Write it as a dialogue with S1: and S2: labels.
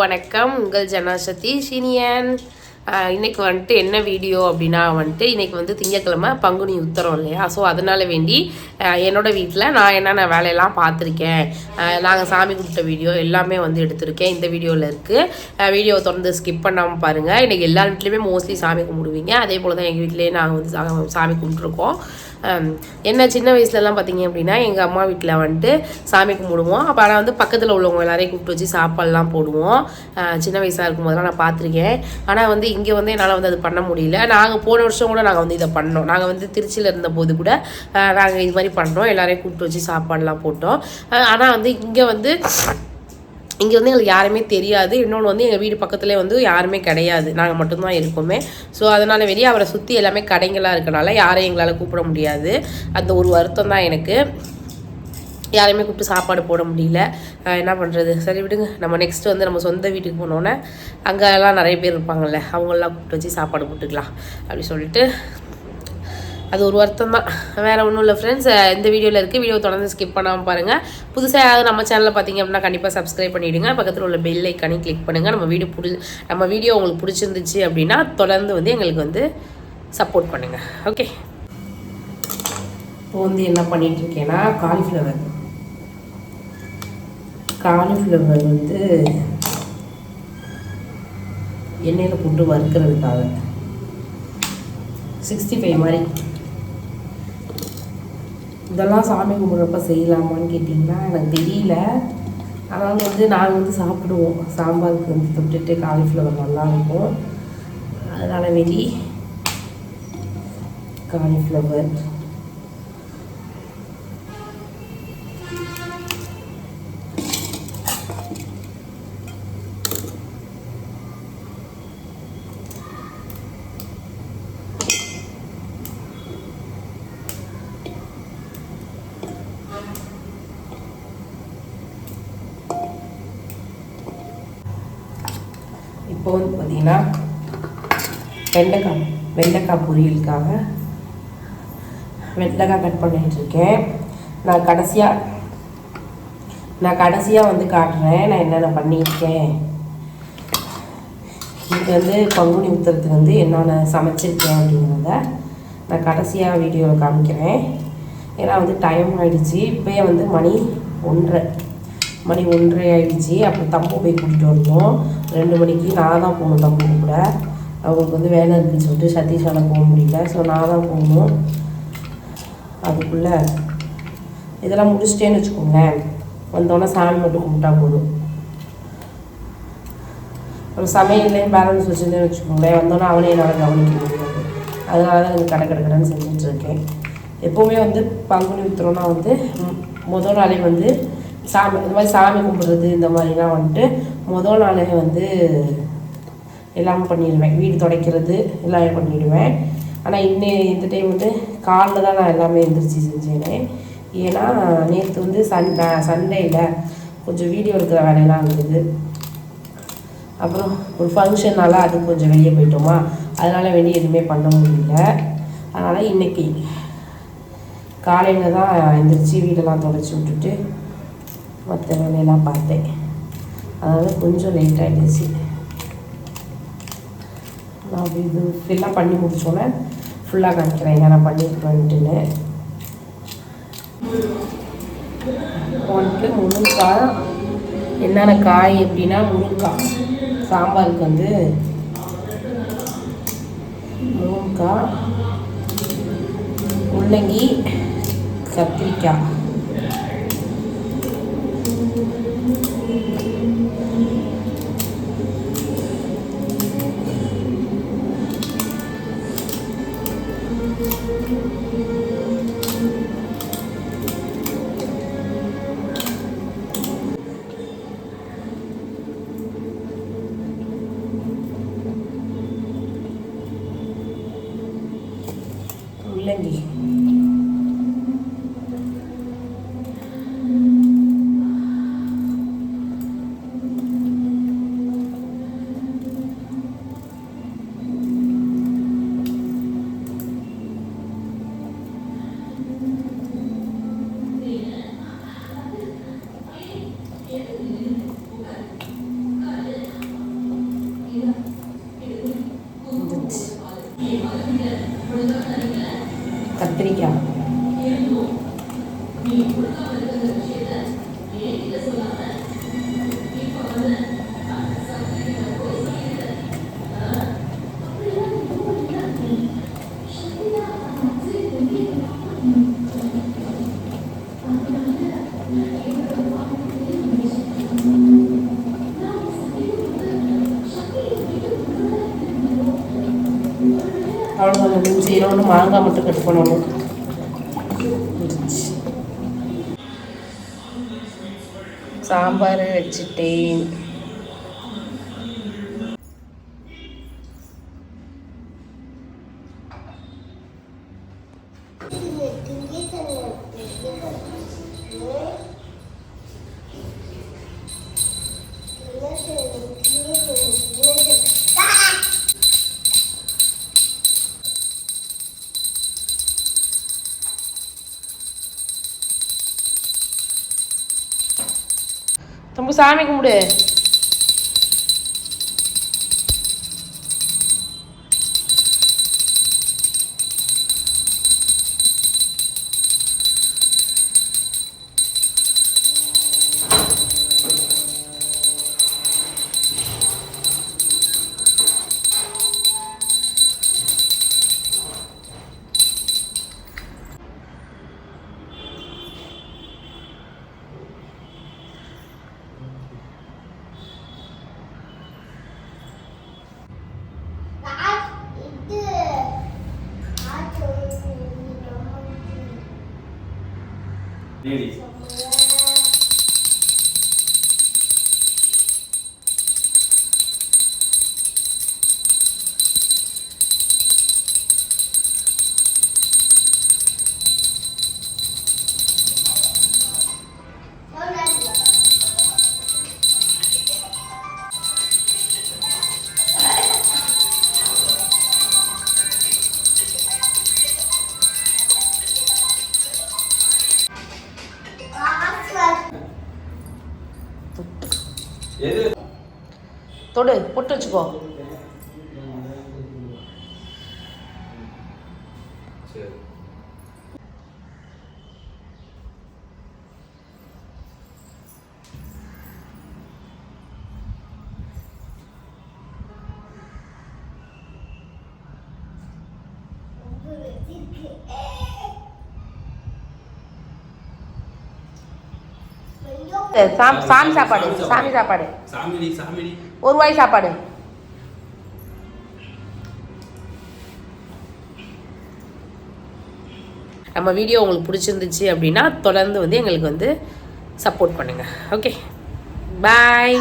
S1: வணக்கம். உங்கள் ஜனாசதி சீனியன் இன்றைக்கி வந்துட்டு என்ன வீடியோ அப்படின்னா வந்துட்டு இன்றைக்கி வந்து திங்கக்கிழமை பங்குனி உத்தரம் இல்லையா? ஸோ அதனால வேண்டி என்னோடய என்னோட வீட்டில் நான் என்னென்ன வேலையெல்லாம் பார்த்துருக்கேன் நாங்கள் சாமி கொடுத்த வீடியோ எல்லாமே வந்து எடுத்திருக்கேன். இந்த வீடியோவில் இருக்குது வீடியோ தொடர்ந்து ஸ்கிப் பண்ணாமல் பாருங்கள் இன்றைக்கி எல்லா வீட்லேயுமே மோஸ்ட்லி சாமி கும்பிடுவீங்க. அதே போல் தான் எங்கள் வீட்டிலேயே நாங்கள் வந்து சா- சாமி கும்பிட்ருக்கோம் என்ன சின்ன வயசுலலாம் பார்த்தீங்க அப்படின்னா எங்கள் அம்மா வீட்டில் வந்துட்டு சாமி கும்பிடுவோம். அப்போ ஆனால் வந்து பக்கத்தில் உள்ளவங்க எல்லாரையும் கூப்பிட்டு வச்சு சாப்பாடுலாம் போடுவோம். சின்ன வயசாக இருக்கும்போதெல்லாம் நான் பார்த்துருக்கேன் ஆனால் வந்து இங்கே வந்து என்னால் வந்து அது பண்ண முடியல. நாங்கள் போன வருஷம் கூட நாங்கள் வந்து இதை பண்ணோம். நாங்கள் வந்து திருச்சியில் இருந்தபோது கூட நாங்கள் இது மாதிரி பண்ணோம் எல்லாரையும் கூப்பிட்டு வச்சு சாப்பாடுலாம் போட்டோம். ஆனால் வந்து இங்கே வந்து இங்கே வந்து எங்களுக்கு யாருமே தெரியாது. இன்னொன்று வந்து எங்கள் வீடு பக்கத்துலேயே வந்து யாருமே கிடையாது. நாங்கள் மட்டும்தான் இருக்கோமே. ஸோ அதனால் வெளியே அவரை சுற்றி எல்லாமே கடைங்களாக இருக்கனால யாரையும் எங்களால் கூப்பிட முடியாது. அந்த ஒரு வருத்தம் தான் எனக்கு. யாரையுமே கூப்பிட்டு சாப்பாடு போட முடியல. என்ன பண்ணுறது சரி விடுங்க. நம்ம நெக்ஸ்ட் வந்து நம்ம சொந்த வீட்டுக்கு போனோன்னே அங்கெல்லாம் நிறைய பேர் இருப்பாங்கல்ல அவங்களெலாம் கூப்பிட்டு வச்சு சாப்பாடு போட்டுக்கலாம். அப்படி சொல்லிட்டு அது ஒரு வருத்தம் தான். வேறு ஒன்றும் இல்லை ஃப்ரெண்ட்ஸ் இந்த வீடியோவில் இருக்குது வீடியோ தொடர்ந்து ஸ்கிப் பண்ணாமல் பாருங்கள் புதுசாக யாராவது நம்ம சேனலில் பார்த்தீங்க அப்படின்னா கண்டிப்பாக சப்ஸ்கிரைப் பண்ணிவிடுங்க பக்கத்தில் உள்ள பெல் ஐக்கானையும் கிளிக் பண்ணுங்கள் நம்ம வீடியோ பிடி நம்ம வீடியோ உங்களுக்கு பிடிச்சிருந்துச்சு அப்படின்னா தொடர்ந்து வந்து எங்களுக்கு வந்து சப்போர்ட் பண்ணுங்கள் ஓகே இப்போ வந்து என்ன பண்ணிகிட்ருக்கேன்னா காலிஃப்ளவர் காலிஃப்ளவர் வந்து எண்ணெயில் போட்டு வறுக்கிறதுக்காக. சிக்ஸ்டி ஃபைவ் மாதிரி இதெல்லாம் சாமி கும்பிட்றப்ப செய்யலாமான்னு கேட்டிங்கன்னா எனக்கு தெரியல. ஆனால் வந்து நாங்கள் வந்து சாப்பிடுவோம். சாம்பாருக்கு வந்து தொட்டுட்டு காலிஃப்ளவர் நல்லாயிருக்கும். அதனால் வெளி காலிஃப்ளவர் இப்போ வந்து பார்த்தீங்கன்னா வெண்டைக்காய் வெண்டைக்காய் பொரியலுக்காக வெண்டைக்காய் கட் பண்ணிட்டு இருக்கேன். நான் கடைசியாக நான் கடைசியாக வந்து காட்டுறேன். நான் என்னென்ன பண்ணியிருக்கேன். இது வந்து பங்குனி உத்தரத்துக்கு வந்து என்னென்ன சமைச்சிருக்கேன் அப்படிங்கிறத நான் கடைசியாக வீடியோவில் காமிக்கிறேன். ஏன்னா வந்து டைம் ஆகிடுச்சு இப்போயே வந்து மணி ஒன்றரை. மணி ஒன்றரை ஆகிடுச்சி அப்புறம் தம்பு போய் கூட்டிகிட்டு வரணும் ரெண்டு மணிக்கு நான் தான் போகணும் தம்பு கூட. அவங்களுக்கு வந்து வேலை இருக்குன்னு சொல்லிட்டு சதீஷால் போக முடியல. ஸோ நான் தான் போகணும். அதுக்குள்ளே இதெல்லாம் முடிச்சிட்டேன்னு வச்சுக்கோங்களேன். வந்தோடனே சாமி மட்டும் கும்பிட்டா போதும். அப்புறம் சமையல்லையும் பேலன்ஸ் வச்சுருந்தேன்னு வச்சுக்கோங்களேன். வந்தோடனே அவனே என்னால் கவனிக்க முடியாது. அதனால தான் எனக்கு கடை கடற்கடன்னு செஞ்சிட்ருக்கேன் எப்போவுமே வந்து பங்குனி உத்திரம்னா வந்து முதல் நாளே வந்து சாமி இந்த மாதிரி சாமி கும்பிட்றது இந்த மாதிரிலாம் வந்துட்டு முதல் நாளே வந்து எல்லாமே பண்ணிடுவேன். வீடு துடைக்கிறது எல்லாமே பண்ணிடுவேன். ஆனால் இன்னும் இந்த டைம் வந்து காலைல தான் நான் எல்லாமே எந்திரிச்சு செஞ்சேனே. ஏன்னா நேற்று வந்து சன் சண்டேயில் கொஞ்சம் வீடியோ எடுக்கிற வேலையெல்லாம் இருந்தது. அப்புறம் ஒரு ஃபங்க்ஷனால அது கொஞ்சம் வெளியே போயிட்டோமா? அதனால் வெளியே எதுவுமே பண்ண முடியல. அதனால் இன்னைக்கு காலையில் தான் எந்திரிச்சு வீடெல்லாம் தொடச்சி விட்டுட்டு மற்ற வேலையெல்லாம் பார்த்தேன். அதாவது கொஞ்சம் லேட் ஆகிடுச்சு நான் இது எல்லாம் பண்ணி முடிச்சோன்னே ஃபுல்லாக காமிக்கிறேன். என்னென்ன பண்ணியிருக்கேன்ட்டுன்னு இப்போ வந்துட்டு முருங்கக்காய் என்னென்ன காய் எப்படின்னா முருங்கக்காய் சாம்பாருக்கு வந்து முருங்கக்காய் முள்ளங்கி கத்திரிக்காய். விளங்கி Yeah. கத்திரிக்காய். மட்டும் கட் பண்ணணும். சாம்பார் வச்சுட்டேன் தம்பு சாமி கும்பிடு.
S2: Lili.
S1: 얘는 너네
S2: 버텨 죽어. Okay.
S1: சாமி சாமி சாப்பாடு சாமி சாப்பாடு. ஒரு வாய் சாப்பாடு. நம்ம வீடியோ உங்களுக்கு பிடிச்சிருந்துச்சு அப்படின்னா தொடர்ந்து வந்து எங்களுக்கு வந்து சப்போர்ட் பண்ணுங்கள் ஓகே பாய்